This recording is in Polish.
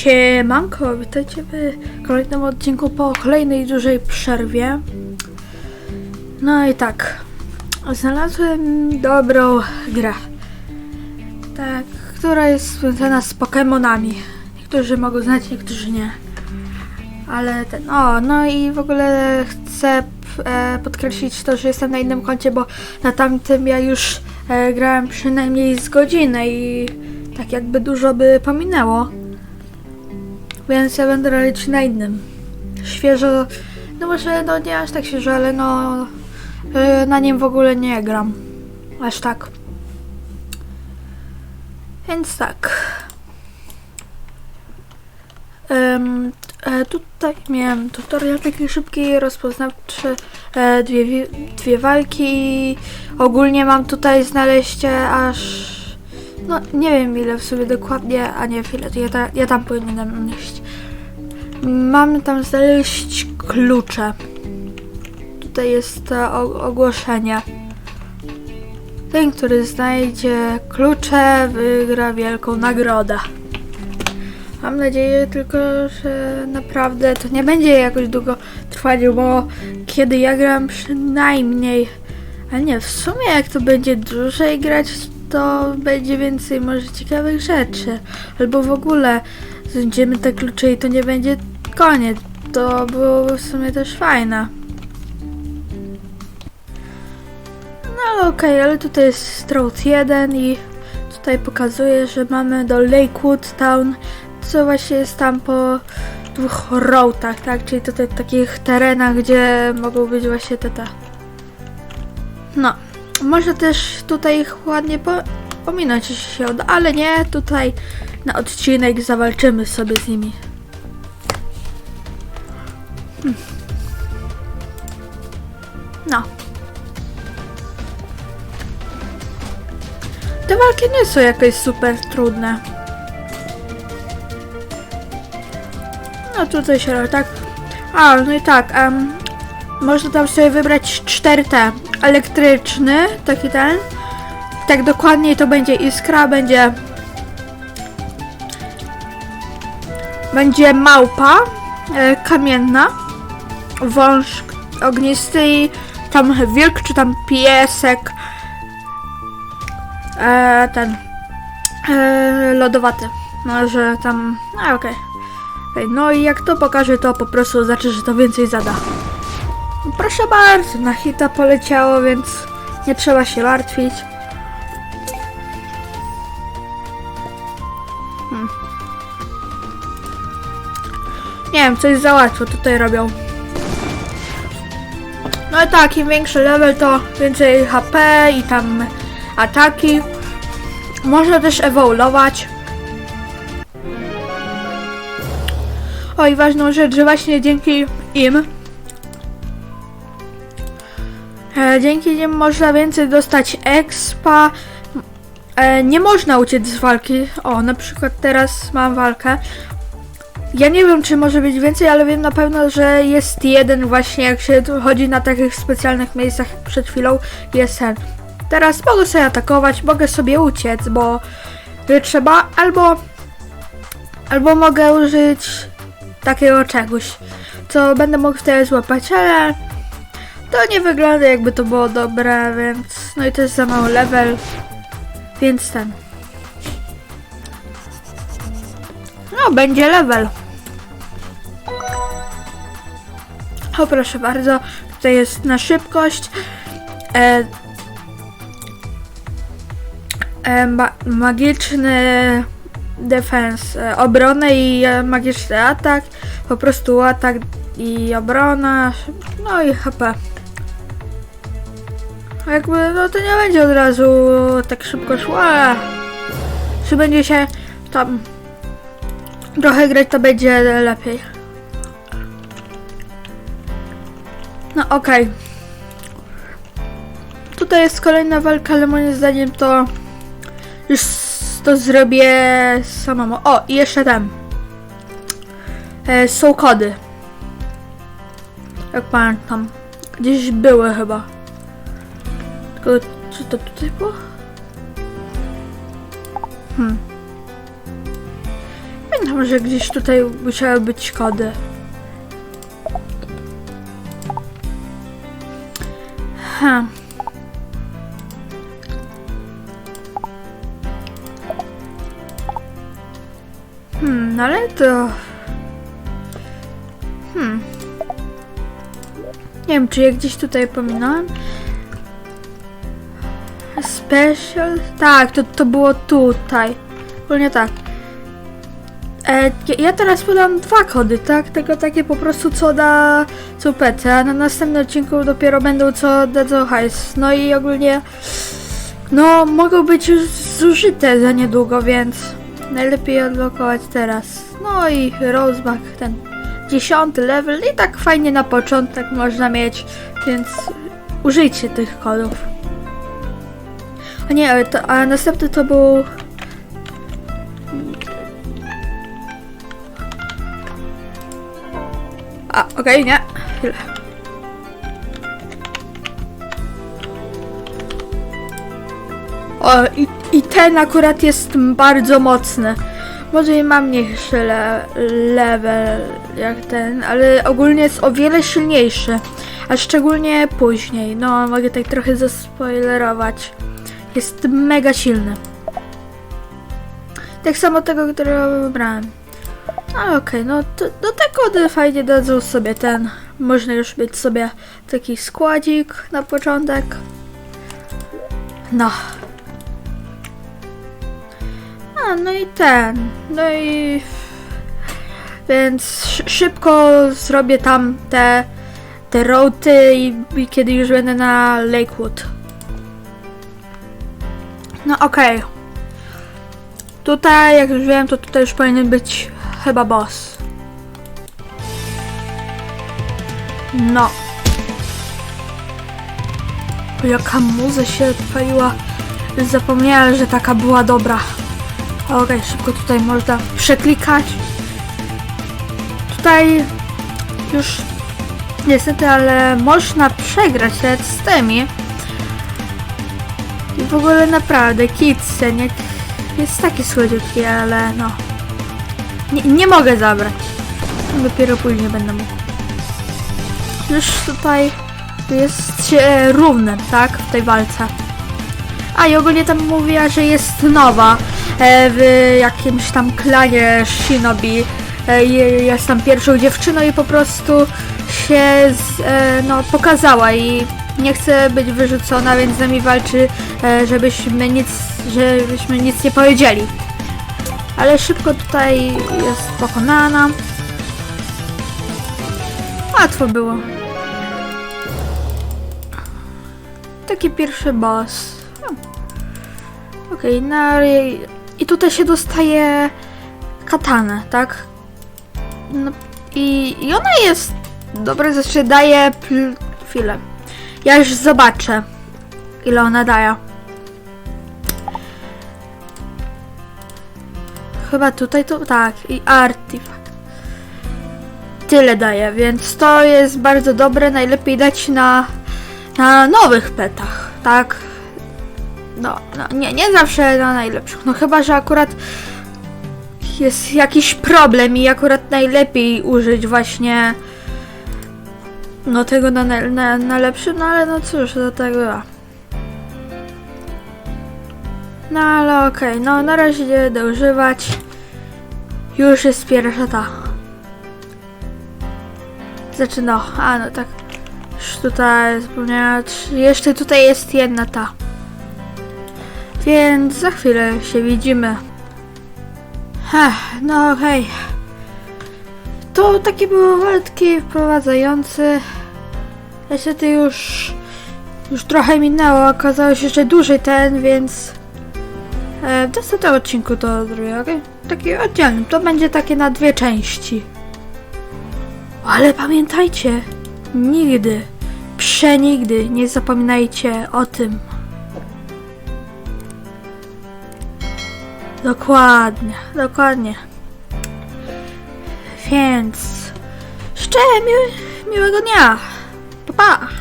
Siemanko, witajcie w kolejnym odcinku po kolejnej dużej przerwie. No i tak, znalazłem dobrą grę. Tak, która jest związana z Pokemonami. Niektórzy mogą znać, niektórzy nie. Ale ten, o, no i w ogóle chcę e, podkreślić to, że jestem na innym koncie, bo na tamtym ja już e, grałem przynajmniej z godzinę i tak jakby dużo by pominęło. Więc ja będę robić na innym. Świeżo, no może no nie aż tak świeżo, ale no y, na nim w ogóle nie gram. Aż tak. Więc tak. E, tutaj miałem tutorial taki szybki, rozpoznawczy, e, dwie, wi- dwie walki ogólnie mam tutaj znaleźć aż no nie wiem ile w sobie dokładnie, a nie ile, ja, ta, ja tam powinienem iść. Mamy tam znaleźć klucze. Tutaj jest to o- ogłoszenie. Ten, który znajdzie klucze, wygra wielką nagrodę. Mam nadzieję tylko, że naprawdę to nie będzie jakoś długo trwać, bo kiedy ja gram przynajmniej, ale nie, w sumie jak to będzie dłużej grać, to będzie więcej może ciekawych rzeczy. Albo w ogóle znajdziemy te klucze i to nie będzie koniec. To byłoby w sumie też fajne. No ale okej, ale tutaj jest Road 1 i tutaj pokazuje, że mamy do Lakewood Town, co właśnie jest tam po dwóch roadach, tak? Czyli tutaj takich terenach, gdzie mogą być właśnie te te. No, może też tutaj ich ładnie po, pominąć się uda, ale nie, tutaj na odcinek zawalczymy sobie z nimi. Hmm. No. Te walki nie są jakieś super trudne. No tutaj się robi tak. A, no i tak, em, można tam sobie wybrać 4T. Elektryczny, taki ten. Tak dokładniej to będzie iskra, będzie... Będzie małpa e, kamienna, wąż ognisty i tam wilk czy tam piesek e, ten e, lodowaty. Może tam... A, okej. Okej, No i jak to pokaże, to po prostu znaczy, że to więcej zada. Proszę bardzo, na hita poleciało, więc nie trzeba się martwić. Nie wiem, coś za łatwo tutaj robią. No i tak, im większy level, to więcej HP i tam ataki. Można też ewoluować. Oj, ważną rzecz, że właśnie dzięki im e, dzięki nim można więcej dostać expa. E, nie można uciec z walki. O, na przykład teraz mam walkę. Ja nie wiem, czy może być więcej, ale wiem na pewno, że jest jeden właśnie, jak się chodzi na takich specjalnych miejscach, przed chwilą jest ten. Teraz mogę sobie atakować, mogę sobie uciec, bo y, trzeba, albo albo mogę użyć takiego czegoś, co będę mógł wtedy złapać, ale to nie wygląda jakby to było dobre, więc no i to jest za mały level, więc ten. No, będzie level. O, proszę bardzo, tutaj jest na szybkość. E, e, ma, magiczny defense, e, obronę i e, magiczny atak, po prostu atak i obrona, no i HP. Jakby, no to nie będzie od razu tak szybko szło, czy będzie się tam trochę grać, to będzie lepiej. No okej. Tutaj jest kolejna walka, ale moim zdaniem to już to zrobię samemu. O, i jeszcze ten. E, są kody. Jak pamiętam. Gdzieś były chyba. Tylko, czy to tutaj było? Hmm. pamiętam, że gdzieś tutaj musiały być kody. Ha. Hmm, no ale to... Hmm. Nie wiem, czy je gdzieś tutaj pominąłem? Special? Tak, to, to było tutaj. Ogólnie tak. E, ja- teraz podam dwa kody, tak? Tylko takie po prostu co da co PC, a na następnym odcinku dopiero będą co dadzą hajs. No i ogólnie no mogą być już zużyte za niedługo, więc najlepiej odblokować teraz. No i Roseback ten dziesiąty level i tak fajnie na początek można mieć, więc użyjcie tych kodów. A nie, to, a następny to był A, okej, nie. Chwilę. O, i, i ten akurat jest bardzo mocny. Może i ma mniejszy le level jak ten, ale ogólnie jest o wiele silniejszy. A szczególnie później. No, mogę tak trochę zaspoilerować. Jest mega silny. Tak samo tego, którego wybrałem. No okej, no to, no te kody fajnie dadzą sobie ten. Można już mieć sobie taki składzik na początek. No. A, no i ten. No i... Więc szy- szybko zrobię tam te, te roty i, i kiedy już będę na Lakewood. No okej. Tutaj, jak już wiem, to tutaj już powinien być chyba boss. No. O, Jaka muza się odpaliła. Zapomniałem, że taka była dobra. Okej, szybko tutaj można przeklikać. Tutaj już niestety, ale można przegrać nawet z tymi. I w ogóle naprawdę, Kitsen, jak jest taki słodziutki, ale no. Nie, nie mogę zabrać. Dopiero później będę mógł. Już tutaj jest się równym, tak? W tej walce. A i ogólnie tam mówiła, że jest nowa e, w jakimś tam klanie Shinobi. E, jest tam pierwszą dziewczyną i po prostu się z, e, no, pokazała i nie chce być wyrzucona, więc z nami walczy, e, żebyśmy nic, żebyśmy nic nie powiedzieli. Ale szybko tutaj jest pokonana. Łatwo było. Taki pierwszy boss. Okej, no i- i tutaj się dostaje katanę, tak? No i, i ona jest dobra, znaczy daje pl- chwilę. Ja już zobaczę, ile ona daje. Chyba tutaj to tak, i artifact. Tyle daje, więc to jest bardzo dobre. Najlepiej dać na, na nowych petach, tak? No, no nie, nie zawsze na najlepszych. No chyba, że akurat jest jakiś problem i akurat najlepiej użyć właśnie no tego na, na, na, no ale no cóż, do tego ja. No ale okej, no na razie nie będę używać. Już jest pierwsza ta. Znaczy no, a no tak. Już tutaj zapomniałem, jeszcze tutaj jest jedna ta. Więc za chwilę się widzimy. Ech, no okej. To takie było walki wprowadzające. Niestety już już trochę minęło, okazało się, że dłużej ten, więc e, następnym odcinku to zrobię, okej? Taki oddzielny, to będzie takie na dwie części. Ale pamiętajcie, nigdy, przenigdy nie zapominajcie o tym. Dokładnie, dokładnie. Więc życzę mi miłego dnia. Pa, pa.